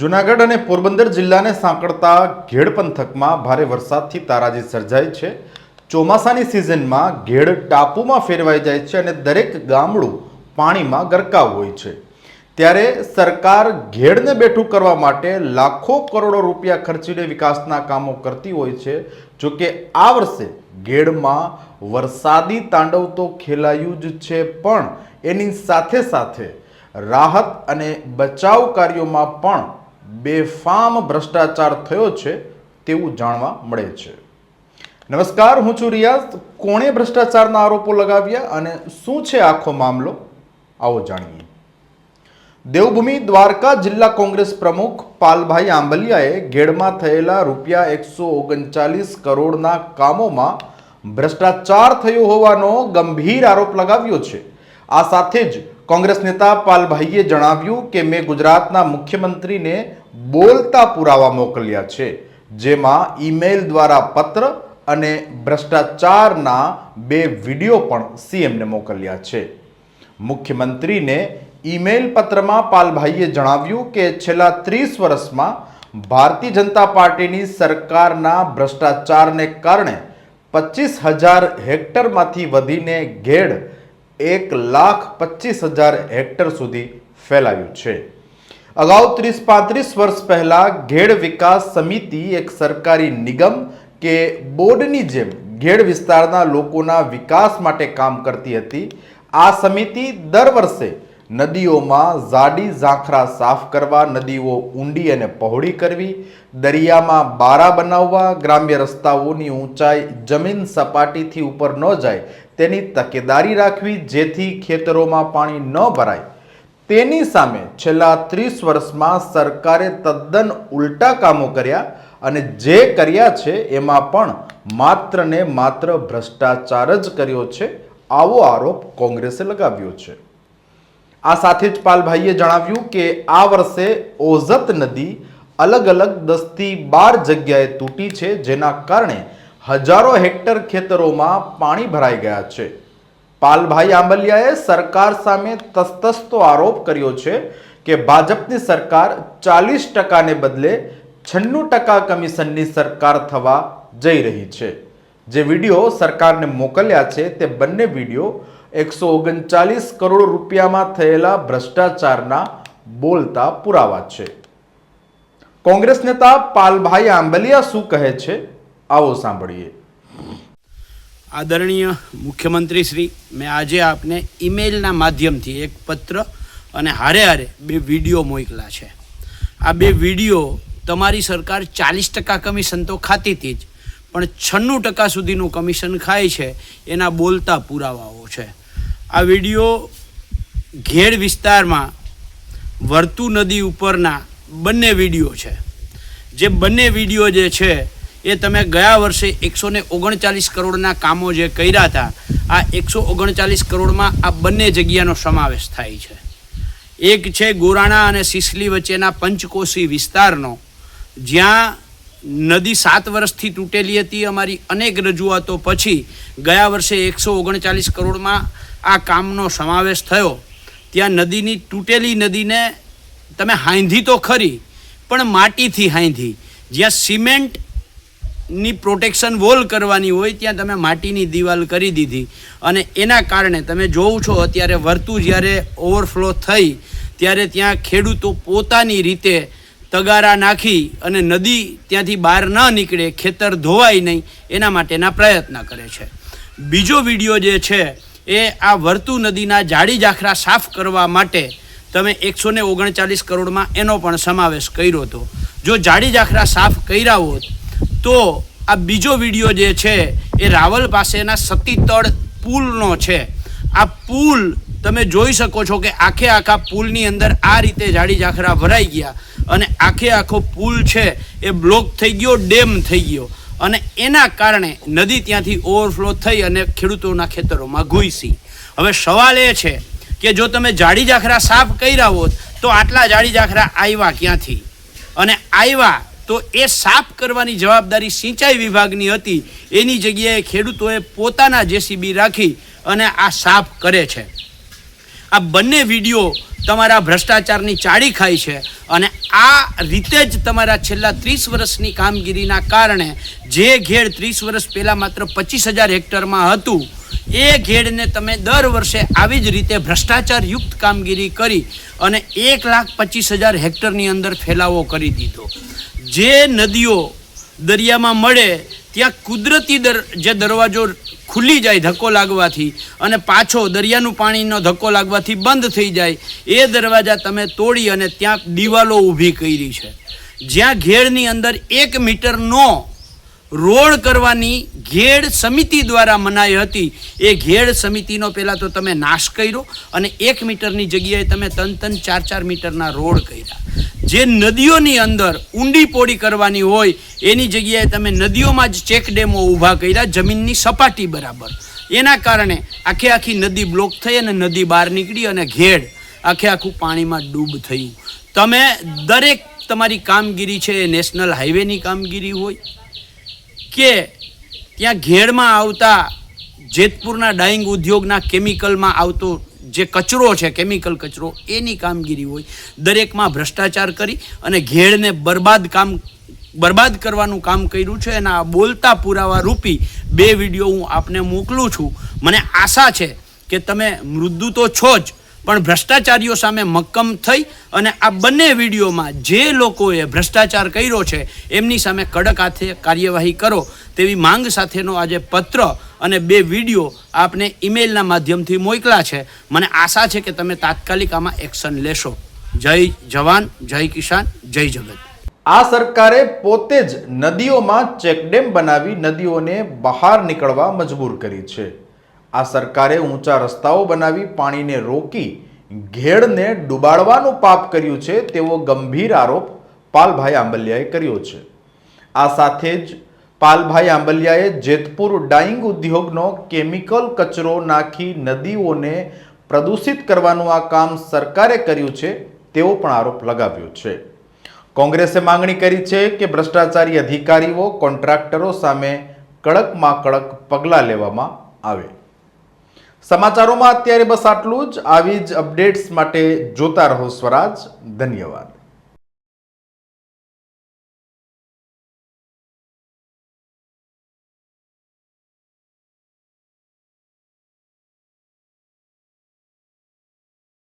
જુનાગઢ અને પોરબંદર જિલ્લાને સાંકળતા ઘેડ પંથકમાં ભારે વરસાદથી તારાજી સર્જાય છે. ચોમાસાની સિઝનમાં ઘેડ ટાપુમાં ફેરવાઈ જાય છે અને દરેક ગામડું પાણીમાં ગરકાવ હોય છે. ત્યારે સરકાર ઘેડને બેઠું કરવા માટે લાખો કરોડો રૂપિયા ખર્ચીને વિકાસના કામો કરતી હોય છે. જોકે આ વર્ષે ઘેડમાં વરસાદી તાંડવ તો ખેલાયું જ છે, પણ એની સાથે સાથે રાહત અને બચાવ કાર્યોમાં પણ બેફામ ભ્રષ્ટાચાર થયો છે તેવું જાણવા મળે છે. નમસ્કાર, હું છું રિયાઝ. કોણે ભ્રષ્ટાચારના આરોપો લગાવ્યા અને શું છે આખો મામલો? આવો જાણીએ. દેવભૂમિ દ્વારકા જિલ્લા કોંગ્રેસ પ્રમુખ પાલભાઈ આંબલિયાએ ઘેડમાં થયેલા રૂપિયા એકસો ઓગણચાલીસ કરોડના કામોમાં ભ્રષ્ટાચાર થયો હોવાનો ગંભીર આરોપ લગાવ્યો છે. આ સાથે જ કોંગ્રેસ નેતા પાલભાઈએ જણાવ્યું કે, મેં ગુજરાતના મુખ્યમંત્રીને બોલતા પુરાવા મોકલ્યા છે, જેમાં ઈમેલ દ્વારા પત્ર અને ભ્રષ્ટાચારના બે વીડિયો પણ સીએમને મોકલ્યા છે. મુખ્યમંત્રીને ઈમેલ પત્રમાં પાલભાઈએ જણાવ્યું કે છેલ્લા ત્રીસ વર્ષમાં ભારતીય જનતા પાર્ટીની સરકારના ભ્રષ્ટાચારને કારણે પચીસ હજાર હેક્ટરમાંથી વધીને ઘેડ એક લાખ પચીસ હજાર હેક્ટર સુધી ફેલાયું છે. અગાઉ ત્રીસ પાંત્રીસ વર્ષ પહેલા ઘેડ વિકાસ સમિતિ એક સરકારી નિગમ કે બોર્ડની જેમ ઘેડ વિસ્તારના લોકોના વિકાસ માટે કામ કરતી હતી. આ સમિતિ દર વર્ષે નદીઓમાં જાડી ઝાંખરા સાફ કરવા, નદીઓ ઊંડી અને પહોળી કરવી, દરિયામાં બારા બનાવવા, ગ્રામ્ય રસ્તાઓની ઊંચાઈ, જમીન સપાટીથી ઉપર ન જાય તેની તકેદારી રાખવી, જેથી ખેતરોમાં પાણી ન ભરાય. તેની સામે છેલ્લા ત્રીસ વર્ષમાં સરકારે તદ્દન ઉલટા કામો કર્યા અને જે કર્યા છે એમાં પણ માત્ર ને માત્ર ભ્રષ્ટાચાર જ કર્યો છે, આવો આરોપ કોંગ્રેસે લગાવ્યો છે. આ સાથે જ પાલભાઈએ જણાવ્યું કે આ વર્ષે ઓઝત નદી અલગ અલગ દસથી બાર જગ્યાએ તૂટી છે, જેના કારણે હજારો હેક્ટર ખેતરોમાં પાણી ભરાઈ ગયા છે. પાલભાઈ આંબલિયાએ સરકાર સામે તસ્તસ્તો આરોપ કર્યો છે કે ભાજપની સરકાર ચાલીસ ટકાને બદલે છન્નું ટકા કમિશનની સરકાર થવા જઈ રહી છે. જે વીડિયો સરકારને મોકલ્યા છે તે બંને વીડિયો એકસો ઓગણચાલીસ કરોડ રૂપિયામાં થયેલા ભ્રષ્ટાચારના બોલતા પુરાવા છે. કોંગ્રેસ નેતા પાલભાઈ આંબલિયા શું કહે છે? આવો સાંભળીએ. આદરણીય મુખ્યમંત્રી શ્રી, મેં આજે આપને ઈમેલના માધ્યમથી એક પત્ર અને હારે હારે બે વીડિયો મોકલા છે. આ બે વીડિયો તમારી સરકાર ચાલીસ ટકા કમિશન તો ખાતી હતી જ, પણ છન્નું ટકા સુધીનું કમિશન ખાય છે, એના બોલતા પુરાવાઓ છે. આ વીડિયો ઘેડ વિસ્તારમાં વર્તુ નદી ઉપરના બંને વીડિયો છે. જે બંને વીડિયો જે છે એ તમે ગયા વર્ષે એકસો ને ઓગણચાલીસ કરોડના કામો જે કર્યા હતા, આ એકસો ઓગણચાલીસ કરોડમાં આ બંને જગ્યાનો સમાવેશ થાય છે. એક છે ગોરાણા અને સિસલી વચ્ચેના પંચકોશી વિસ્તારનો, જ્યાં નદી સાત વર્ષથી તૂટેલી હતી, અમારી અનેક રજૂઆતો પછી ગયા વર્ષે એકસો ઓગણચાલીસ કરોડમાં આ કામનો સમાવેશ થયો. ત્યાં નદીની તૂટેલી નદીને તમે હાંધી તો ખરી, પણ માટીથી હાંધી. જ્યાં સિમેન્ટ ની પ્રોટેક્શન વોલ કરવાની હોય, ત્યાં તમે માટીની દિવાલ કરી દીધી. અને એના કારણે તમે જોઉં છો, અત્યારે વર્તુ જ્યારે ઓવરફ્લો થઈ, ત્યારે ત્યાં ખેડૂતો પોતાની રીતે તગારા નાખી અને નદી ત્યાંથી બહાર ન નીકળે, ખેતર ધોવાય નહીં, એના માટેના પ્રયત્ન કરે છે. બીજો વીડિયો જે છે, એ આ વર્તુ નદીના જાડી જાખરા સાફ કરવા માટે તમે એકસો ઓગણચાલીસ કરોડમાં એનો પણ સમાવેશ કર્યો હતો. જો જાડી જાખરા સાફ કર્યા હોત તો આ બીજો વીડિયો જે છે એ રાવલ પાસેના સતીતળ પુલનો છે. આ પુલ તમે જોઈ શકો છો કે આખે આખા પુલની અંદર આ રીતે જાડી જાખરા ભરાઈ ગયા અને આખે આખો પુલ છે એ બ્લોક થઈ ગયો, ડેમ થઈ ગયો. અને એના કારણે નદી ત્યાંથી ઓવરફ્લો થઈ અને ખેડૂતોના ખેતરોમાં ઘૂસી. હવે સવાલ એ છે કે જો તમે જાડી જાખરા સાફ કર્યા હોત તો આટલા જાડી જાખરા આવ્યા ક્યાંથી? અને આવ્યા તો એ સાફ કરવાની જવાબદારી સિંચાઈ વિભાગની હતી. એની જગ્યાએ ખેડૂતોએ પોતાના જેસીબી રાખી અને આ સાફ કરે છે. આ બંને વીડિયો તમારા ભ્રષ્ટાચારની ચાડી ખાય છે અને આ રીતે જ તમારા છેલ્લા ત્રીસ વર્ષની કામગીરીના કારણે જે ઘેડ ત્રીસ વર્ષ પહેલાં માત્ર પચીસ હજાર હેક્ટરમાં હતું, એ ઘેડને તમે દર વર્ષે આવી જ રીતે ભ્રષ્ટાચારયુક્ત કામગીરી કરી અને એક લાખ પચીસ હજાર હેક્ટરની અંદર ફેલાવો કરી દીધો. જે નદીઓ દરિયામાં મળે, ત્યાં કુદરતી દર, જે દરવાજો ખુલ્લી જાય ધક્કો લાગવાથી અને પાછો દરિયાનું પાણીનો ધક્કો લાગવાથી બંધ થઈ જાય, એ દરવાજા તમે તોડી અને ત્યાં દિવાલો ઊભી કરી છે. જ્યાં ઘેડની અંદર એક મીટરનો રોડ કરવાની ઘેડ સમિતિ દ્વારા મનાઈ હતી. એ ઘેડ સમિતિનો પહેલાં તો તમે નાશ કર્યો અને એક મીટરની જગ્યાએ તમે તન તન ચાર ચાર મીટરના રોડ કર્યા. જે નદીઓની અંદર ઊંડી પોડી કરવાની હોય, એની જગ્યાએ તમે નદીઓમાં જ ચેક ડેમો ઊભા કર્યા, જમીનની સપાટી બરાબર. એના કારણે આખે આખી નદી બ્લોક થઈ અને નદી બહાર નીકળી અને ઘેડ આખે આખું પાણીમાં ડૂબ થયું. તમે દરેક તમારી કામગીરી છે એ નેશનલ હાઈવેની કામગીરી હોય કે ત્યાં ઘેડમાં આવતા જેતપુરના ડાઈંગ ઉદ્યોગના કેમિકલમાં આવતો જે કચરો છે, કેમિકલ કચરો, એની કામગીરી હોય. દરેકમાં ભ્રષ્ટાચાર કરી અને ઘેડને બરબાદ કામ, બરબાદ કરવાનું કામ કર્યું છે અને આ બોલતા પુરાવા રૂપી બે વીડિયો હું આપને મોકલું છું. મને આશા છે કે તમે મૃદુ તો છો જ પણ ભ્રષ્ટાચારીઓ સામે મક્કમ થઈ અને આ બંને વિડીયોમાં જે લોકોએ ભ્રષ્ટાચાર કર્યો છે, એમની સામે કડક હાથે કાર્યવાહી કરો તેવી માંગ સાથેનો આજે પત્ર અને બે વીડિયો આપને ઈમેલના માધ્યમથી મોકલા છે. મને આશા છે કે તમે તાત્કાલિક આમાં એક્શન લેશો. જય જવાન, જય કિસાન, જય જગત. આ સરકારે પોતે જ નદીઓમાં ચેકડેમ બનાવી નદીઓને બહાર નીકળવા મજબૂર કરી છે. આ સરકારે ઊંચા રસ્તાઓ બનાવી પાણીને રોકી ઘેડને ડૂબાડવાનું પાપ કર્યું છે તેવો ગંભીર આરોપ પાલભાઈ આંબલિયાએ કર્યો છે. આ સાથે જ પાલભાઈ આંબલિયાએ જેતપુર ડાઈંગ ઉદ્યોગનો કેમિકલ કચરો નાખી નદીઓને પ્રદૂષિત કરવાનું આ કામ સરકારે કર્યું છે તેવો પણ આરોપ લગાવ્યો છે. કોંગ્રેસે માંગણી કરી છે કે ભ્રષ્ટાચારી અધિકારીઓ કોન્ટ્રાક્ટરો સામે કડકમાં કડક પગલાં લેવામાં આવે. સમાચારોમાં અત્યારે બસ આટલું જ. આવી જ અપડેટ્સ માટે જોતા રહો સ્વરાજ. ધન્યવાદ.